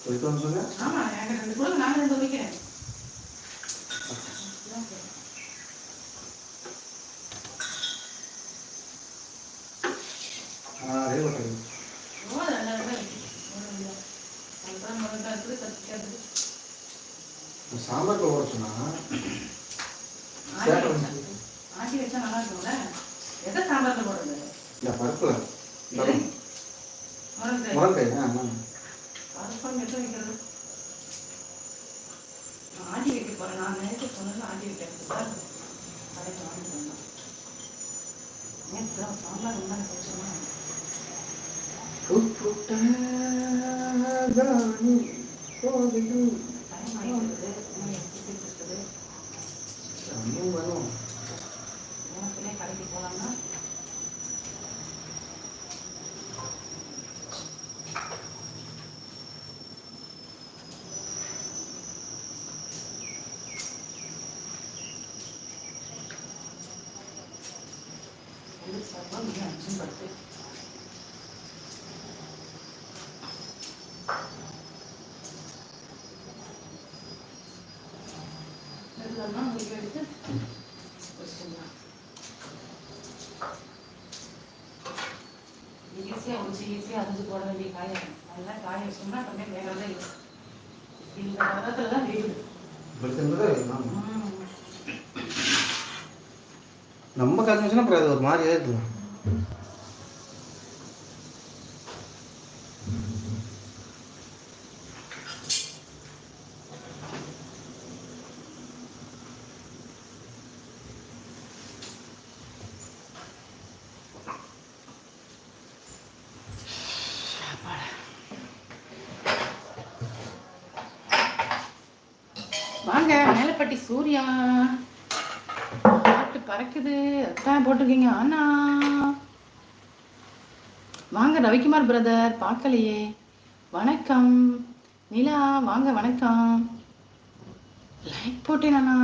போயிட்டு வந்து சொல்லுங்க. ஆமா எனக்கு ரெண்டு நான் ரெண்டு வைக்கிறேன் அதே சாம்பார் போட சொன்னா ஆட்டி வச்சா நல்லா இருக்கும்ல? எதை சாம்பார்ல போடுறது? பருப்புல? முருங்கக்காய் முருங்கை ஆட்டி வைக்க போறேன். நான் நேற்று சொன்னது ஆட்டி தான் கடைக்கு வாங்கிட்டு வந்தேன் நேற்று சாம்பார் ஒரு சர்வம் மிக அஞ்சும் பத்து இதெல்லாம் உங்களுக்கு எடுத்து வச்சுக்கலாம் ஈஸியாக உரிச்சு ஈஸியாக அரிஞ்சு போட வேண்டிய காயம் அதெல்லாம் காய வச்சோம்னா கொஞ்சம் வேகிறதே இல்லை இந்த நேரத்தில் தான் வேகுது இப்படி தின்னுதா ஆமா. நம்ம கன்ஃபியூஷன் அப்புறம் அது ஒரு மாதிரியே இருக்கலாம் வாங்க மேலப்பட்டி சூர்யா. பறக்குது அதான் போட்டிருக்கீங்க. அண்ணா. வாங்க ரவிக்குமார் பிரதர் பார்க்கலையே. வணக்கம். நிலா வாங்க வணக்கம். லைக் போட்டேன் அண்ணா.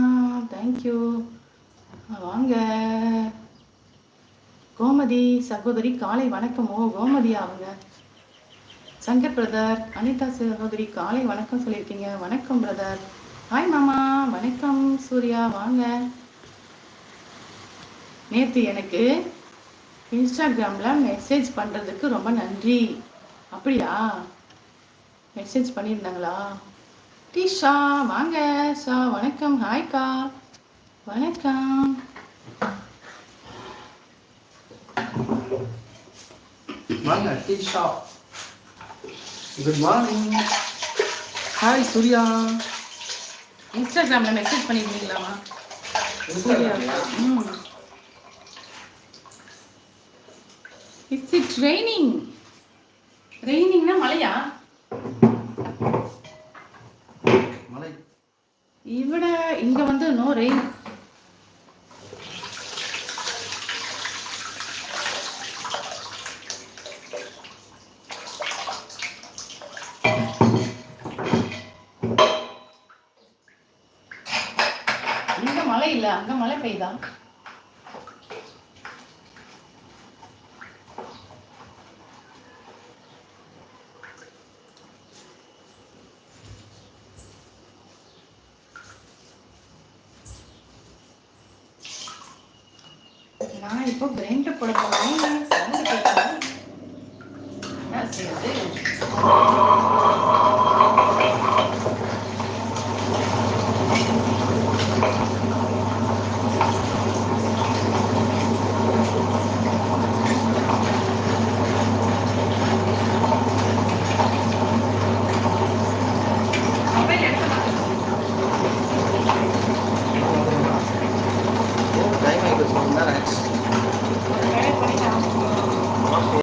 தேங்க்யூ வாங்க. கோமதி சகோதரி காலை வணக்கம். ஓ கோமதி அவங்க. சங்கர் பிரதர் அனிதா சகோதரி காலை வணக்கம் சொல்லியிருக்கீங்க. வணக்கம் பிரதர் ஹாய் மாமா. வணக்கம் சூர்யா. வாங்க. நேற்று எனக்கு இன்ஸ்டாகிராமில் மெசேஜ் பண்ணுறதுக்கு ரொம்ப நன்றி. அப்படியா? மெசேஜ் பண்ணியிருந்தாங்களா? டீஷா வாங்க ஷா வணக்கம் ஹாய்க்கா வணக்கம். வாங்க tea shop good morning hi Surya இன்ஸ்டாகிராமில் message பண்ணியிருந்தீங்களாமா Surya hmm. It's it raining ரெய்னிங்னா மழையா? மலை இவிட இங்க வந்து நோ ரெயின் இங்க மழை இல்ல அங்க மழை பெய்யுதா நான் இப்போ கிரைண்டர் போட போகிறேன் சவுண்டு கேட்கலாம் சரி